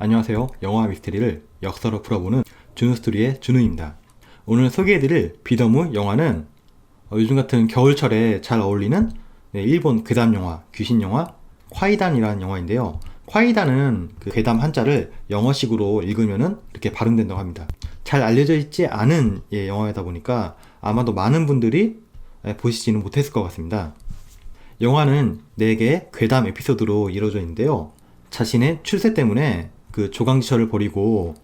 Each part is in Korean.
안녕하세요. 영화 미스테리를 역사로 풀어보는 준우스토리의 준우입니다. 오늘 소개해드릴 비더무 영화는 어, 요즘 같은 겨울철에 잘 어울리는 네, 일본 괴담 영화, 귀신 영화 콰이단이라는 영화인데요. 콰이단은 그 괴담 한자를 영어식으로 읽으면은 이렇게 발음된다고 합니다. 잘 알려져 있지 않은 예, 영화이다 보니까 아마도 많은 분들이 예, 보시지는 못했을 것 같습니다. 영화는 4개의 괴담 에피소드로 이루어져 있는데요. 자신의 출세 때문에 그 조강지처를 버리고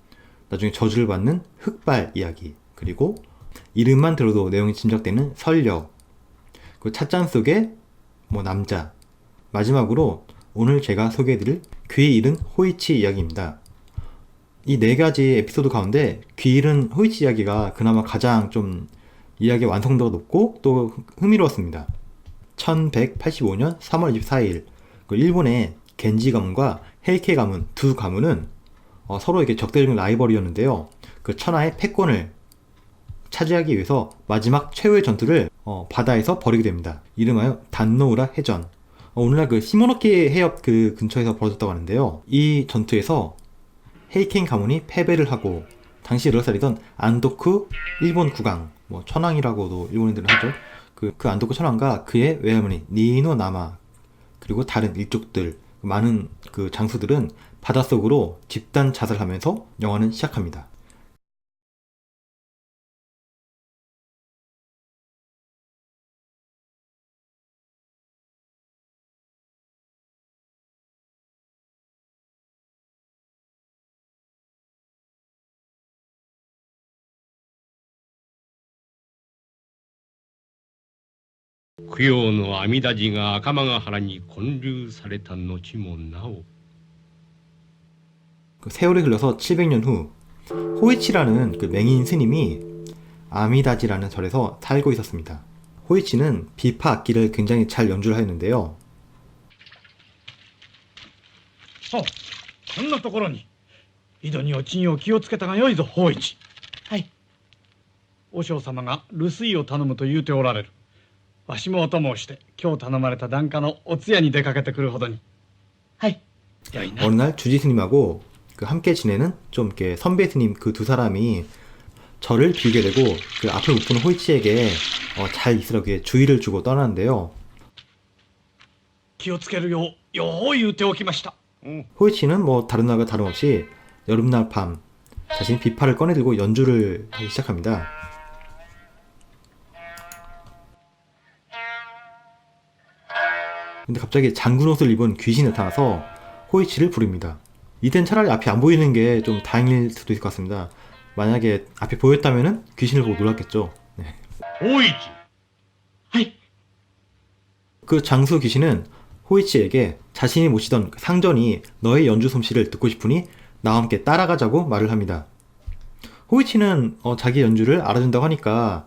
나중에 저주를 받는 흑발 이야기 그리고 이름만 들어도 내용이 짐작되는 설력 그 찻잔 속의 뭐 남자 마지막으로 오늘 제가 소개해드릴 귀 잃은 호이치 이야기입니다. 이 네 가지 에피소드 가운데 귀 잃은 호이치 이야기가 그나마 가장 좀 이야기 완성도가 높고 또 흥미로웠습니다. 1185년 3월 24일 그 일본의 겐지 가문과 헤이케 가문 두 가문은 어, 서로 이게 적대적인 라이벌이었는데요. 그 천하의 패권을 차지하기 위해서 마지막 최후의 전투를 어, 바다에서 벌이게 됩니다. 이름하여 단노우라 해전. 어, 오늘날 그 시모노키 해협 그 근처에서 벌어졌다고 하는데요. 이 전투에서 헤이켄 가문이 패배를 하고 당시 여러 살이던 안도쿠 일본 국왕, 뭐 천황이라고도 일본인들은 하죠. 그, 그 안도쿠 천황과 그의 외할머니 니노 나마 그리고 다른 일족들 많은 그 장수들은 바닷속으로 집단 자살하면서 영화는 시작합니다. 供養の阿弥陀寺が赤間ヶ原に建立された後もなお 그 세월이 흘러서 700년 후 호이치라는 그 맹인 스님이 아미다지라는 절에서 살고 있었습니다. 호이치는 비파 악기를 굉장히 잘 연주를 하였는데요. あこんなところに井戸に落ちんよう気をつけたがよいぞ法一はい和尚様が留守居を頼むと言うておられる わしもお供をして今日頼まれた檀家のお通夜に出かけてくるほどにはいよいな 어느 날 주지 스님하고 그 함께 지내는 좀 이렇게 선배 스님 그 두 사람이 절을 비우게 되고 그 앞을 못 보는 호이치에게 어, 잘 있으라고 이렇게 주의를 주고 떠나는데요. 気をつけるようよう言うておきました 호이치는 뭐 다른 날과 다름없이 여름날 밤 자신 비파를 꺼내들고 연주를 하기 시작합니다. 근데 갑자기 장군 옷을 입은 귀신이 나타나서 호이치를 부릅니다. 이땐 차라리 앞이 안 보이는 게 좀 다행일 수도 있을 것 같습니다. 만약에 앞이 보였다면 귀신을 보고 놀랐겠죠. 네. 호이치! 하이! 그 장수 귀신은 호이치에게 자신이 모시던 그 상전이 너의 연주 솜씨를 듣고 싶으니 나와 함께 따라가자고 말을 합니다. 호이치는 어, 자기 연주를 알아준다고 하니까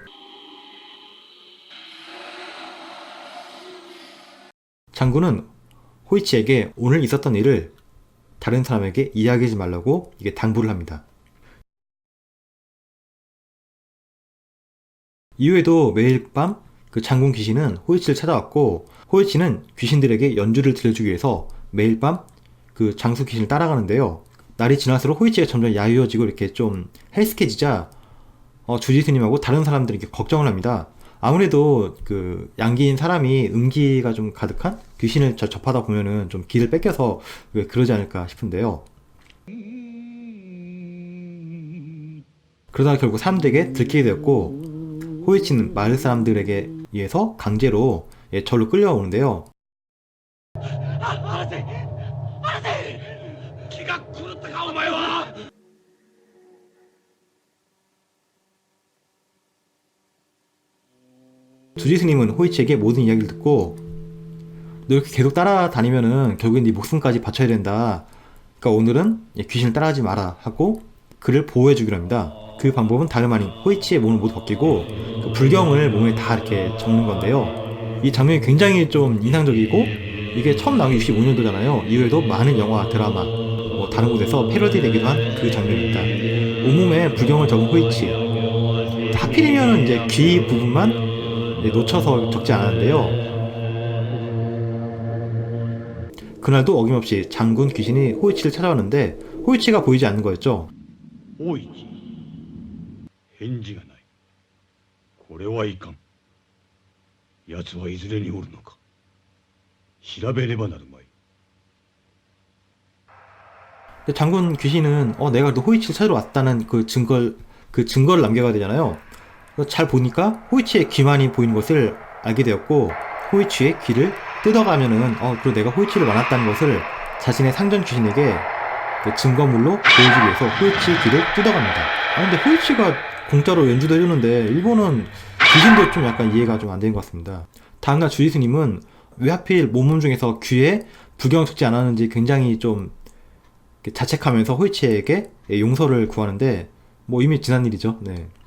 장군은 호이치에게 오늘 있었던 일을 다른 사람에게 이야기하지 말라고 이게 당부를 합니다. 이후에도 매일 밤 그 장군 귀신은 호이치를 찾아왔고 호이치는 귀신들에게 연주를 들려주기 위해서 매일 밤 그 장수 귀신을 따라가는데요. 날이 지날수록 호이치가 점점 야유어지고 이렇게 좀 헬스케지자 어, 주지 스님하고 다른 사람들이 이렇게 걱정을 합니다. 아무래도 그 양기인 사람이 음기가 좀 가득한 귀신을 저- 접하다 보면은 좀 길을 뺏겨서 왜 그러지 않을까 싶은데요. 그러다가 결국 사람들에게 들키게 되었고 호이치는 마을 사람들에게 의해서 강제로 예, 절로 끌려오는데요. 주지 스님은 호이치에게 모든 이야기를 듣고 너 이렇게 계속 따라다니면은 결국엔 네 목숨까지 바쳐야 된다. 그러니까 오늘은 귀신을 따라하지 마라 하고 그를 보호해 주기로 합니다. 그 방법은 다름 아닌 호이치의 몸을 모두 벗기고 그 불경을 몸에 다 이렇게 적는 건데요. 이 장면이 굉장히 좀 인상적이고 이게 처음 나온 게 65년도잖아요. 이후에도 많은 영화, 드라마, 뭐 다른 곳에서 패러디 되기도 한 그 장면입니다. 온몸에 불경을 적은 호이치. 하필이면 이제 귀 부분만 놓쳐서 적지 않았는데요. 그날도 어김없이 장군 귀신이 호이치를 찾아왔는데 호이치가 보이지 않는 거였죠. 大一返事がないこれはいかん奴はいずれにおるのか調べねばなるまい 근데 장군 귀신은 어 내가 너 호이치를 찾으러 왔다는 그 증거를 그 증거를 남겨가야 되잖아요. 잘 보니까 호이치의 귀만이 보이는 것을 알게 되었고 호이치의 귀를 뜯어가면은 어 그리고 내가 호이치를 만났다는 것을 자신의 상전 귀신에게 그 증거물로 보여주기 위해서 호이치 귀를 뜯어갑니다. 아 근데 호이치가 공짜로 연주도 해주는데 일본은 귀신도 좀 약간 이해가 좀 안 되는 것 같습니다. 다음날 주지스님은 왜 하필 몸몸 중에서 귀에 불경을 적지 않았는지 굉장히 좀 자책하면서 호이치에게 용서를 구하는데 뭐 이미 지난 일이죠. 네.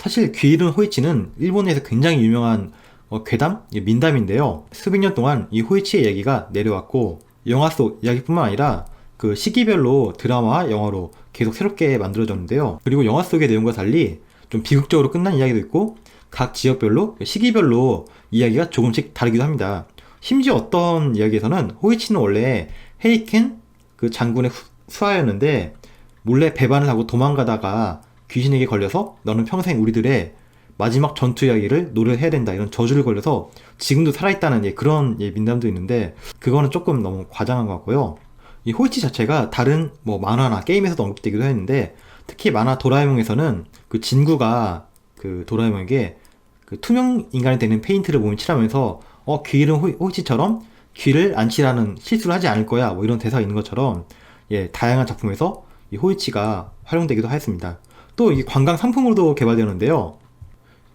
사실 귀 잃은 호이치는 일본에서 굉장히 유명한 어, 괴담, 예, 민담인데요. 수백 년 동안 이 호이치의 얘기가 내려왔고 영화 속 이야기뿐만 아니라 그 시기별로 드라마와 영화로 계속 새롭게 만들어졌는데요. 그리고 영화 속의 내용과 달리 좀 비극적으로 끝난 이야기도 있고 각 지역별로 시기별로 이야기가 조금씩 다르기도 합니다. 심지어 어떤 이야기에서는 호이치는 원래 헤이켄 그 장군의 후- 수하였는데 몰래 배반을 하고 도망가다가 귀신에게 걸려서 너는 평생 우리들의 마지막 전투 이야기를 노래해야 된다 이런 저주를 걸려서 지금도 살아있다는 예, 그런 예, 민담도 있는데 그거는 조금 너무 과장한 것 같고요. 이 호이치 자체가 다른 뭐 만화나 게임에서도 언급되기도 했는데 특히 만화 도라에몽에서는 그 진구가 그 도라에몽에게 그 투명 인간이 되는 페인트를 몸에 칠하면서 어 귀를 호이, 호이치처럼 귀를 안 칠하는 실수를 하지 않을 거야 뭐 이런 대사가 있는 것처럼 예 다양한 작품에서 이 호이치가 활용되기도 하였습니다. 또이 관광 상품으로도 개발되는데요.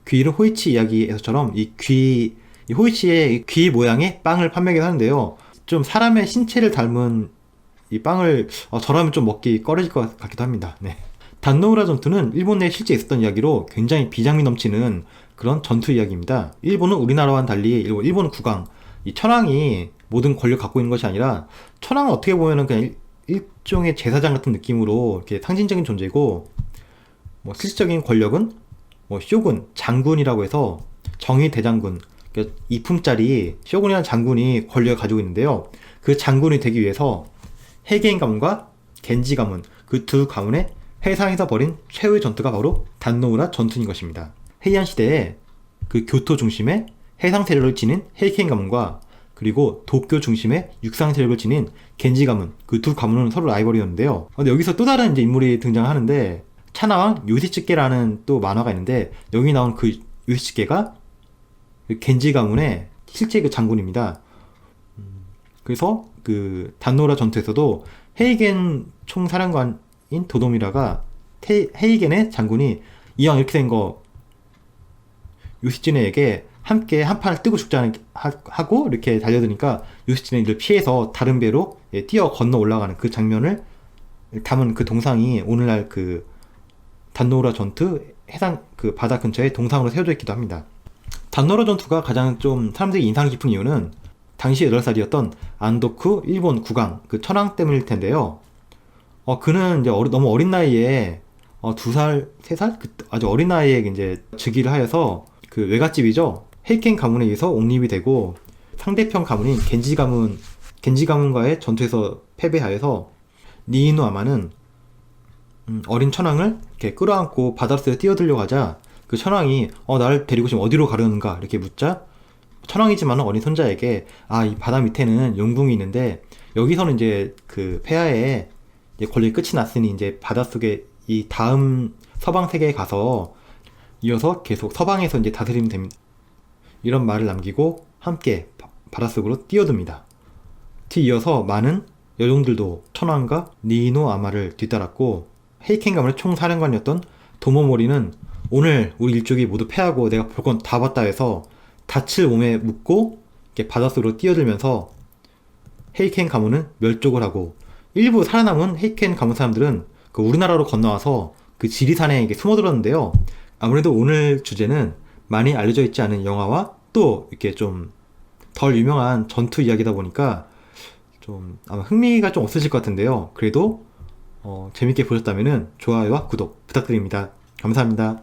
귀 잃은 호이치 이야기에서처럼 이 귀, 이 호이치의 이귀 모양의 빵을 판매하기도 하는데요. 좀 사람의 신체를 닮은 이 빵을 어, 저라면 좀 먹기 꺼려질 것 같기도 합니다. 네. 단노우라 전투는 일본 내에 실제 있었던 이야기로 굉장히 비장미 넘치는 그런 전투 이야기입니다. 일본은 우리나라와는 달리 일본, 일본은 국왕, 이 천황이 모든 권력 갖고 있는 것이 아니라 천황은 어떻게 보면은 그냥 일, 일종의 제사장 같은 느낌으로 이렇게 상징적인 존재고 뭐 실질적인 권력은 뭐 쇼군, 장군이라고 해서 정의 대장군, 그러니까 이품짜리 쇼군이라는 장군이 권력을 가지고 있는데요. 그 장군이 되기 위해서 해게인 가문과 겐지 가문 그 두 가문의 해상에서 벌인 최후의 전투가 바로 단노우라 전투인 것입니다. 헤이안 시대에 그 교토 중심의 해상 세력을 지닌 헤이켄 가문과 그리고 도쿄 중심의 육상 세력을 지닌 겐지 가문 그 두 가문은 서로 라이벌이었는데요. 근데 여기서 또 다른 이제 인물이 등장하는데 차나왕 요시츠케라는 또 만화가 있는데 여기 나온 그 요시츠케가 그 겐지 가문의 실제 그 장군입니다. 음, 그래서 그 단노라 전투에서도 헤이겐 총사령관인 도도미라가 테- 헤이겐의 장군이 이왕 이렇게 된 거 요시츠네에게 함께 한 판을 뜨고 죽자는 하- 하고 이렇게 달려드니까 요시츠네 이를 피해서 다른 배로 예, 뛰어 건너 올라가는 그 장면을 담은 그 동상이 오늘날 그 단노라 전투 해상 그 바다 근처에 동상으로 세워져 있기도 합니다. 단노라 전투가 가장 좀 사람들이 인상 깊은 이유는 당시 8살이었던 안도쿠 일본 국왕 그 천황 때문일 텐데요. 어 그는 이제 어리- 너무 어린 나이에 어, 두 살, 세 살? 그, 아주 어린 나이에 이제 즉위를 하여서 그 외갓집이죠. 헤이켄 가문에 의해서 옹립이 되고 상대편 가문인 겐지 가문, 겐지 가문과의 전투에서 패배하여서 니이누 아마는 음, 어린 천황을 이렇게 끌어안고 바닷속에 뛰어들려고 하자 그 천황이 어 나를 데리고 지금 어디로 가려는가 이렇게 묻자 천황이지만 어린 손자에게 아 이 바다 밑에는 용궁이 있는데 여기서는 이제 그 폐하에 이제 권리 끝이 났으니 이제 바닷속에 이 다음 서방 세계에 가서 이어서 계속 서방에서 이제 다스리면 됩니다. 이런 말을 남기고 함께 바- 바닷속으로 뛰어듭니다. 뒤이어서 많은 여종들도 천황과 니노 아마를 뒤따랐고 헤이켄 가문의 총사령관이었던 도모모리는 오늘 우리 일족이 모두 패하고 내가 볼 건 다 봤다 해서 다칠 몸에 묶고 이렇게 바닷속으로 뛰어들면서 헤이켄 가문은 멸족을 하고 일부 살아남은 헤이켄 가문 사람들은 그 우리나라로 건너와서 그 지리산에 이렇게 숨어들었는데요. 아무래도 오늘 주제는 많이 알려져 있지 않은 영화와 또 이렇게 좀 덜 유명한 전투 이야기다 보니까 좀 아마 흥미가 좀 없으실 것 같은데요. 그래도 어, 재밌게 보셨다면 좋아요와 구독 부탁드립니다. 감사합니다.